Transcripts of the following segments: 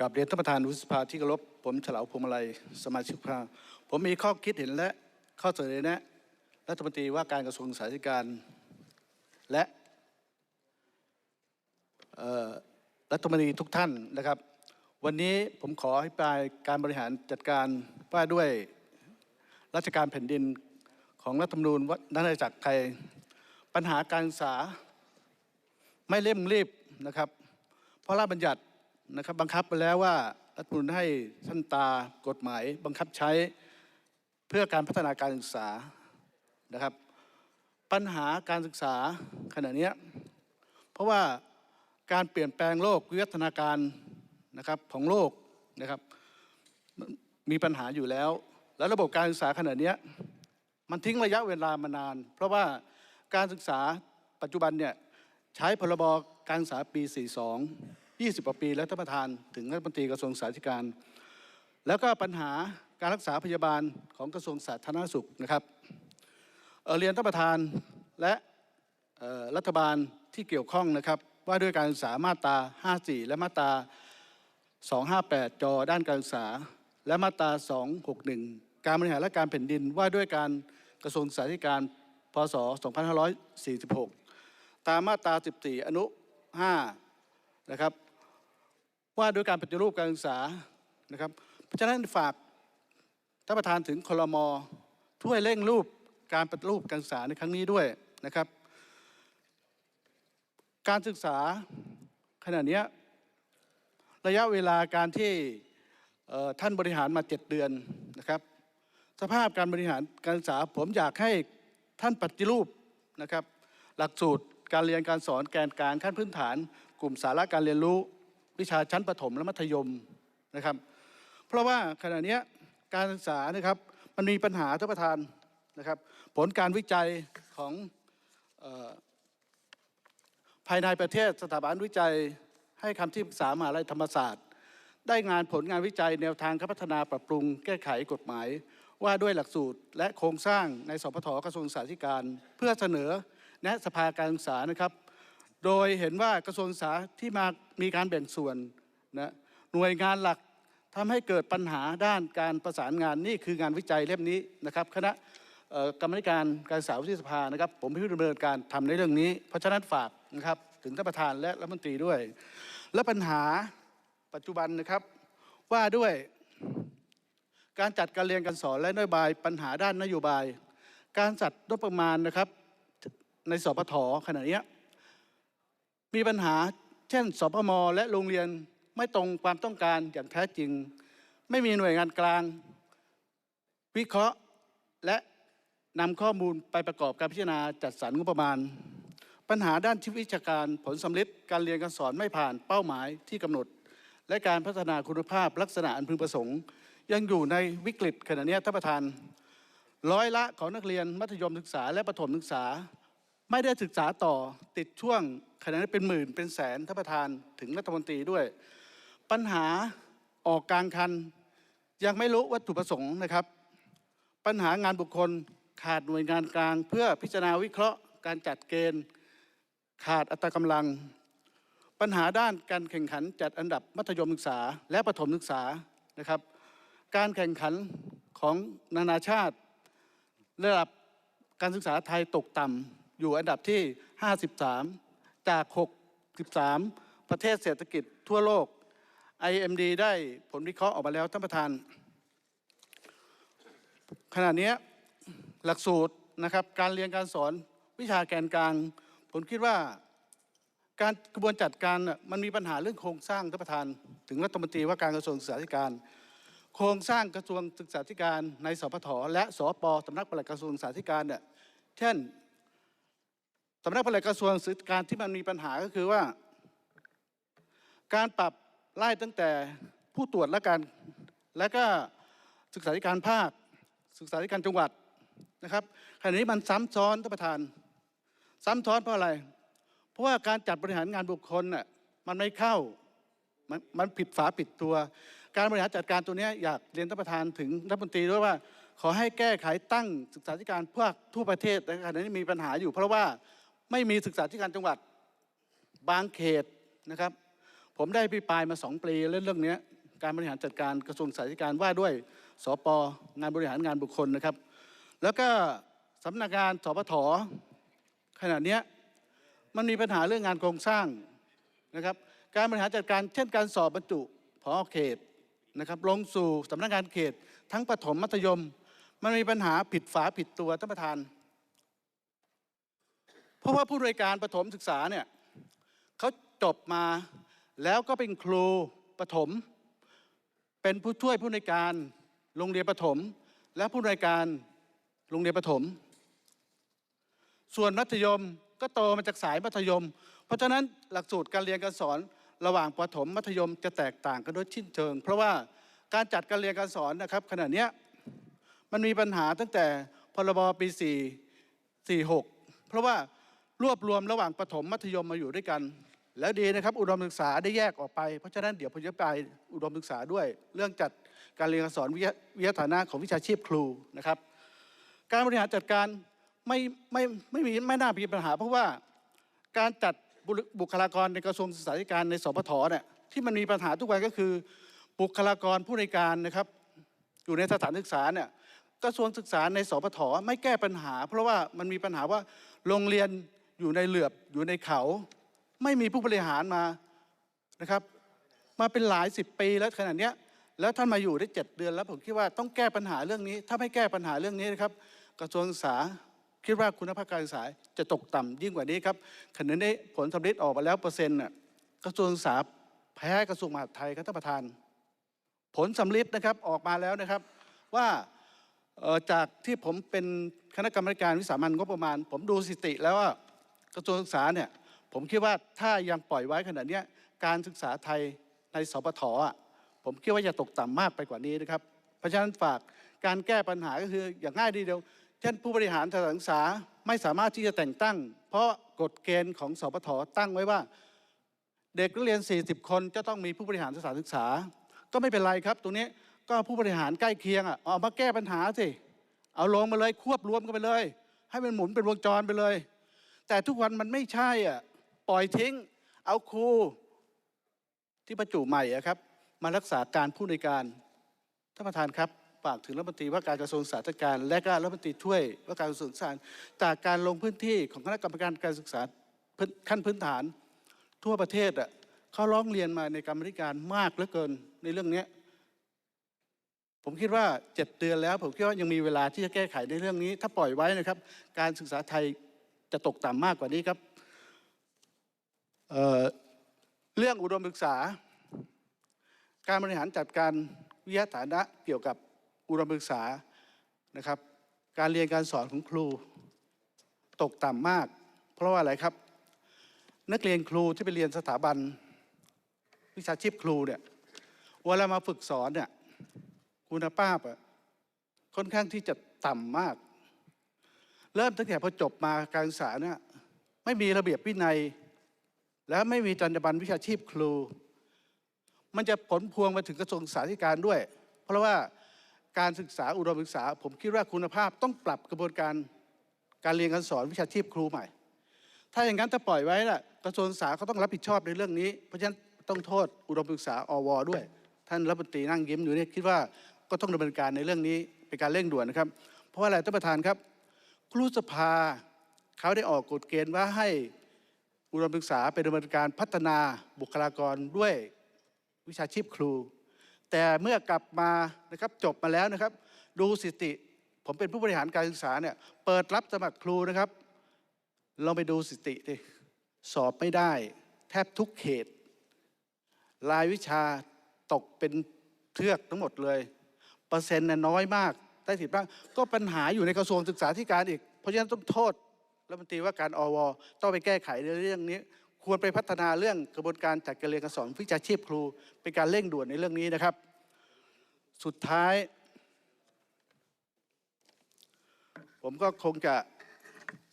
กับเรียนท่านประธานวุฒิสภาที่เคารพผมเฉลาวพวงมาลัยสมาชิกสภาผมมีข้อคิดเห็นและข้อเสนอแนะรัฐมนตรีว่าการกระทรวงสาธารณสุขและรัฐมนตรีทุกท่านนะครับ วันนี้ผมขอให้ปลายการบริหารจัดการว่าด้วยราชการแผ่นดินของรัฐธรรมนูญวัฒนอาณาจักรไทย ปัญหาการศึกษาไม่เร่งรีบนะครับ เพราะร่างบัญญัติ นะครับบังคับไปแล้วว่ารัฐมนูญให้ท่านตากฎหมายบังคับใช้เพื่อการพัฒนาการศึกษานะครับ ปัญหาการศึกษาขณะนี้เพราะว่าการเปลี่ยนแปลงโลกวิวัฒนาการนะครับของโลกนะครับ มีปัญหาอยู่แล้ว แล้วระบบการศึกษาขณะนี้มันทิ้งระยะเวลามานาน เพราะว่าการศึกษาปัจจุบันเนี่ยใช้พรบการศึกษาปี 42 20กว่าปีแล้วท่านประธานถึงรัฐมนตรีกระทรวงสาธารณสุขแล้วก็ปัญหาการรักษาพยาบาลของกระทรวงสาธารณสุขนะครับเเรียนท่านประธานและรัฐบาลที่เกี่ยวข้องนะครับ ว่าด้วยการศึกษามาตรา 54 และมาตรา 258 จอด้านการศึกษา และมาตรา 261 การบริหารและการแผ่นดินว่าด้วยการกระทรวงสาธารณสุขพศ 2546 ตามมาตรา 14 อนุ 5 นะครับ ว่าด้วยการปฏิรูปการศึกษานะครับ เพราะฉะนั้นฝากท่านประธานถึงคลมช่วยเร่งรูปการปฏิรูปการศึกษาในครั้งนี้ด้วยนะครับ การศึกษาขณะนี้ระยะเวลาการที่ท่านบริหารมาเจ็ดเดือนนะครับ สภาพการบริหารการศึกษาผมอยากให้ท่านปฏิรูปนะครับ หลักสูตรการเรียนการสอนแกนกลางขั้นพื้นฐาน กลุ่มสาระการเรียนรู้ วิชาชั้นประถมและมัธยมนะครับ เพราะว่าขณะนี้การศึกษานะครับมันมีปัญหาท่านประธานนะครับ ผลการวิจัยของออภายในประเทศสถาบันวิจัยให้คำที่ปรึกษามหาลัยธรรมศาสตร์ ได้งานผลงานวิจัยแนวทางการพัฒนาปรับปรุงแก้ไขกฎหมาย ว่าด้วยหลักสูตรและโครงสร้างในสพทกระทรวงศึกษาธิการ เพื่อเสนอแนะสภาการศึกษานะครับ โดยเห็นว่ากระทรวงศึกษาที่มามีการแบ่งส่วนนะหน่วยงานหลักทำให้เกิดปัญหาด้านการประสานงานนี่คืองานวิจัยเล่มนี้นะครับคณะกรรมการการศึกษาวิทยสภานะครับ ผมเป็นผู้ดำเนินการทำในเรื่องนี้ เพราะฉะนั้นฝากนะครับถึงท่านประธานและรัฐมนตรีด้วย และปัญหาปัจจุบันนะครับว่าด้วยการจัดการเรียนการสอนและนโยบายปัญหาด้านนโยบาย การจัดงบประมาณนะครับในสปทขณะนี้ มีปัญหาเช่นสพมและโรงเรียนไม่ตรงความต้องการอย่างแท้จริง ไม่มีหน่วยงานกลาง วิเคราะห์และนำข้อมูลไปประกอบการพิจารณาจัดสรรงบประมาณ ปัญหาด้านชีววิชาการผลสำเร็จการเรียนการสอนไม่ผ่านเป้าหมายที่กำหนด และการพัฒนาคุณภาพลักษณะอันพึงประสงค์ ยังอยู่ในวิกฤตขณะนี้ท่านประธาน ร้อยละของนักเรียนมัธยมศึกษาและประถมศึกษา ไม่ได้ศึกษาต่อติดช่วงขณะนี้เป็นหมื่นเป็นแสนท่านประธานถึงรัฐมนตรีด้วย ปัญหาออกกลางคัน ยังไม่รู้วัตถุประสงค์นะครับ ปัญหางานบุคคลขาดหน่วยงานกลาง เพื่อพิจารณาวิเคราะห์ การจัดเกณฑ์ ขาดอัตรากำลัง ปัญหาด้านการแข่งขันจัดอันดับมัธยมศึกษา และประถมศึกษานะครับ การแข่งขันของนานาชาติ ระดับการศึกษาไทยตกต่ำ อยู่อันดับที่ 53 จาก 63 ประเทศเศรษฐกิจทั่วโลก IMD ได้ผลวิเคราะห์ออกมาแล้วท่านประธาน ขณะนี้หลักสูตรนะครับการเรียนการสอนวิชาแกนกลาง ผมคิดว่าการกระบวนจัดการมันมีปัญหาเรื่องโครงสร้างท่านประธาน ถึงรัฐมนตรีว่าการกระทรวงศึกษาธิการ โครงสร้างกระทรวงศึกษาธิการในสพทและสปสำนักปลัดกระทรวงศึกษาธิการเนี่ยเช่น สำนักปลัดกระทรวงศึกษาการที่มันมีปัญหาก็คือว่า การปรับไล่ตั้งแต่ผู้ตรวจและการและก็ศึกษาธิการภาค ศึกษาธิการจังหวัดนะครับขณะนี้มันซ้ำซ้อนท่านประธาน ซ้ำซ้อนเพราะอะไร เพราะว่าการจัดบริหารงานบุคคลน่ะมันไม่เข้ามันมันผิดฝาผิดตัว การบริหารจัดการตัวนี้อยากเรียนท่านประธานถึงรัฐมนตรีด้วยว่า ขอให้แก้ไขตั้งศึกษาธิการพวกทั่วประเทศในขณะนี้มีปัญหาอยู่ เพราะว่า ไม่มีศึกษาธิการจังหวัดบางเขตนะครับ ผมได้พิปรายมาสองปีเรื่องเรื่องนี้การบริหารจัดการกระทรวงสาธารณการว่าด้วยสปงานบริหารงานบุคคลนะครับ แล้วก็สำนักงานสปทขณะเนี้มันมีปัญหาเรื่องงานโครงสร้างนะครับการบริหารจัดการเช่นการสอบบรรจุพอเขตนะครับลงสู่สำนักงานเขต ทั้งประถมมัธยม มันมีปัญหาผิดฝาผิดตัวท่านประธาน เพราะว่าผู้บริการประถมศึกษาเนี่ยเขาจบมาแล้วก็เป็นครูประถม เป็นผู้ช่วยผู้ในวยการโรงเรียนประถม และผู้ในวยการโรงเรียนประถม ส่วนมัธยมก็โตมาจากสายมัธยม เพราะฉะนั้นหลักสูตรการเรียนการสอนระหว่างประถมมัธยมจะแตกต่างกันโดยชิ้นเชิง เพราะว่าการจัดการเรียนการสอนนะครับขณะนี้มันมีปัญหาตั้งแต่พรบปี 4 46 เพราะว่า รวบรวมระหว่างประถมมัธยมมาอยู่ด้วยกัน แล้วดีนะครับ อุดมศึกษาได้แยกออกไป เพราะฉะนั้นเดี๋ยวผมจะไปอุดมศึกษาด้วย เรื่องจัดการเรียนการสอนวิทยาฐานะของวิชาชีพครูนะครับ การบริหารจัดการไม่ไม่ไม่มีไม่น่ามีปัญหา เพราะว่าการจัดบุคลากรในกระทรวงศึกษาธิการในสปทเนี่ยที่มันมีปัญหาทุกวันก็คือ บุคลากรผู้ในการนะครับ อยู่ในสถานศึกษาเนี่ยกระทรวงศึกษาในสปทไม่แก้ปัญหา เพราะว่ามันมีปัญหาว่าโรงเรียน อยู่ในเหลือบอยู่ในเขา ไม่มีผู้บริหารมานะครับ มาเป็นหลายสิบปีแล้วขนาดเนี้ยแล้วท่านมาอยู่ได้เจ็ดเดือนแล้วผมคิดว่าต้องแก้ปัญหาเรื่องนี้ ถ้าไม่แก้ปัญหาเรื่องนี้นะครับ กระทรวงศึกษาคิดว่าคุณภาพการศึกษาจะตกต่ำยิ่งกว่านี้ครับขณะนี้ผลสำเร็จออกมาแล้วเปอร์เซ็นต์น่ะกระทรวงศึกษาแพ้กระทรวงมหาดไทยครับท่านประธาน ผลสำลิดนะครับออกมาแล้วนะครับว่าจากที่ผมเป็นคณะกรรมการวิสามันงบประมาณ ผมดูสถิติแล้วว่า กระทรวงศึกษาเนี่ยผมคิดว่าถ้ายังปล่อยไว้ขนาดนี้การศึกษาไทยในสปทอะผมคิดว่าจะตกต่ำมากไปกว่านี้นะครับ เพราะฉะนั้นฝากการแก้ปัญหาก็คืออย่างง่ายทีเดียว เช่นผู้บริหารสถานศึกษาไม่สามารถที่จะแต่งตั้ง เพราะกฎเกณฑ์ของสปทตั้งไว้ว่า เด็กนักเรียน 40 คนจะต้องมีผู้บริหารสถานศึกษา ก็ไม่เป็นไรครับ ตรงนี้ก็ผู้บริหารใกล้เคียงอะเอามาแก้ปัญหาสิเอาลงมาเลยควบรวมกันไปเลย ให้มันหมุนเป็นวงจรไปเลย แต่ทุกวันมันไม่ใช่อะปล่อยทิ้ง เอาครูที่บรรจุใหม่อะครับ มารักษาการผู้ในการท่านประธานครับฝากถึงรัฐมนตรีว่าการกระทรวงสาธารณการและก็รัฐมนตรีช่วยว่าการกระทรวงศึกษาจากการลงพื้นที่ของคณะกรรมการการศึกษาขั้นพื้นฐาน ทั่วประเทศอะเขาร้องเรียนมาในกรรมธิการมากเหลือเกินในเรื่องเนี้ผมคิดว่าเจ็ดเดือนแล้ว ผมคิดว่ายังมีเวลาที่จะแก้ไขในเรื่องนี้ ถ้าปล่อยไว้นะครับ การศึกษาไทย จะตกต่ำมากกว่านี้ครับเเรื่องอุดมศึกษา การบริหารจัดการวิทยาฐานะเกี่ยวกับอุดมศึกษานะครับ การเรียนการสอนของครู ตกต่ำมาก เพราะว่าอะไรครับ นักเรียนครูที่ไปเรียนสถาบัน วิชาชีพครูเนี่ยเวลามาฝึกสอนเนี่ยคุณภาพอะค่อนข้างที่จะต่ำมาก เริ่มตั้งแต่พอจบมาการศึกษาเนี่ยไม่มีระเบียบวินัย และไม่มีจรรยาบรรณวิชาชีพครู มันจะผลพวงมาถึงกระทรวงศึกษาธิการด้วย เพราะว่าการศึกษาอุดมศึกษา ผมคิดว่าคุณภาพต้องปรับกระบวนการการเรียนการสอนวิชาชีพครูใหม่ ถ้าอย่างนั้นถ้าปล่อยไว้ล่ะกระทรวงศึกษาเขาต้องรับผิดชอบในเรื่องนี้ เพราะฉะนั้นต้องโทษอุดมศึกษาอวด้วย ท่านรัฐมนตรีนั่งยิ้มอยู่เนี่ยคิดว่าก็ต้องดำเนินการในเรื่องนี้เป็นการเร่งด่วนนะครับ เพราะว่าอะไรท่านประธานครับ ครูสภาเขาได้ออกกฎเกณฑ์ว่าให้อุดมศึกษาไปดำเนินการพัฒนาบุคลากรด้วยวิชาชีพครู แต่เมื่อกลับมานะครับจบมาแล้วนะครับ ดูสถิติ ผมเป็นผู้บริหารการศึกษาเนี่ยเปิดรับสมัครครูนะครับเราไปดูสถิติดิสอบไม่ได้ แทบทุกเขตรายวิชาตกเป็นเทือกทั้งหมดเลย เปอร์เซ็นต์น่ะน้อยมาก ได้สิทธิ์บ้าง ก็ปัญหาอยู่ในกระทรวงศึกษาธิการอีก เพราะฉะนั้นต้องโทษรัฐมนตรีว่าการอวต้องไปแก้ไขในเรื่องนี้ ควรไปพัฒนาเรื่องกระบวนการจัดการเรียนการสอนวิชาชีพครู เป็นการเร่งด่วนในเรื่องนี้นะครับ สุดท้าย ผมก็คงจะ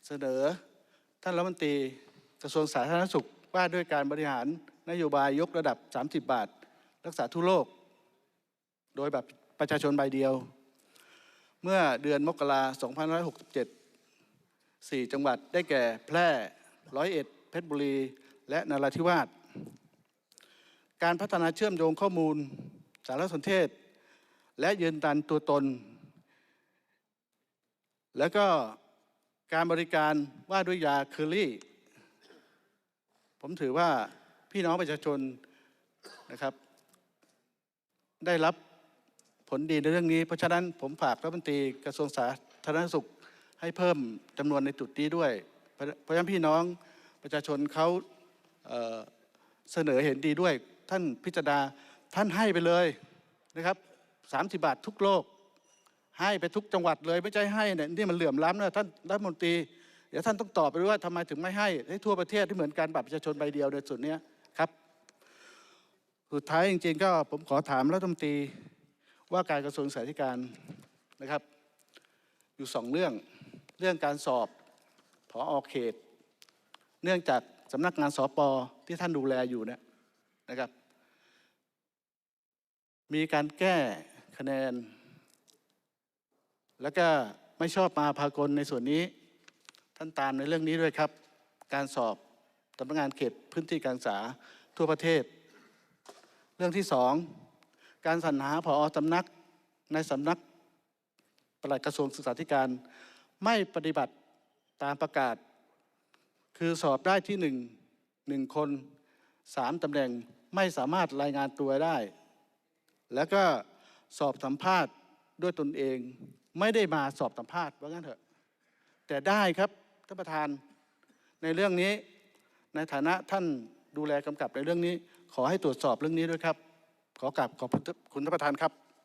เสนอท่านรัฐมนตรีกระทรวงสาธารณสุขว่าด้วยการบริหารนโยบายยกระดับ 30 บาท รักษาทุโรคโดยแบบประชาชนใบเดียว เมื่อเดือนมกราคม2567 4 จังหวัดได้แก่แพร่ร้อยเอ็ดเพชรบุรี และนราธิวาส การพัฒนาเชื่อมโยงข้อมูล สารสนเทศ และยืนยันตัวตน แล้วก็การบริการว่าด้วยยาเคอรี่ ผมถือว่าพี่น้องประชาชนนะครับ ได้รับ ผลดีในเรื่องนี้ เพราะฉะนั้นผมฝากรัฐมนตรีกระทรวงสาธารณสุขให้เพิ่มจำนวนในจุดนี้ด้วย เพราะฉะนั้นพี่น้องประชาชนเขาเเสนอเห็นดีด้วย ท่านพิจารณาท่านให้ไปเลยนะครับ30บาททุกโลก ให้ไปทุกจังหวัดเลยไม่ใช่ให้เนี่ยนี่มันเหลื่อมล้ำนะท่านรัฐมนตรีเดี๋ยวท่านต้องตอบไปด้วยว่าทำไมถึงไม่ให้ให้ทั่วประเทศที่เหมือนกันบัตรประชาชนใบเดียวในส่วนนี้ครับ สุดท้ายจริงๆก็ผมขอถามรัฐมนตรี ว่าการกระทรวงสาธารณการนะครับ อยู่สองเรื่องเรื่องการสอบผออเขต เนื่องจากสำนักงานสปอที่ท่านดูแลอยู่เนี่ยนะครับ มีการแก้คะแนน แล้วก็ไม่ชอบมาพากลในส่วนนี้ ท่านตามในเรื่องนี้ด้วยครับ การสอบสำนักงานเขตพื้นที่การศึกษาทั่วประเทศ เรื่องที่สอง การสรรหาผอสำนักในสำนักปลัดกระทรวงศึกษาธิการ ไม่ปฏิบัติตามประกาศ คือสอบได้ที่หนึ่งหนึ่งคนสามตำแหน่งไม่สามารถรายงานตัวได้ แล้วก็สอบสัมภาษณ์ด้วยตนเอง ไม่ได้มาสอบสัมภาษณ์ว่างั้นเถอะ แต่ได้ครับท่านประธานในเรื่องนี้ในฐานะท่านดูแลกำกับในเรื่องนี้ ขอให้ตรวจสอบเรื่องนี้ด้วยครับ ขอกราบขอบคุณท่านประธานครับ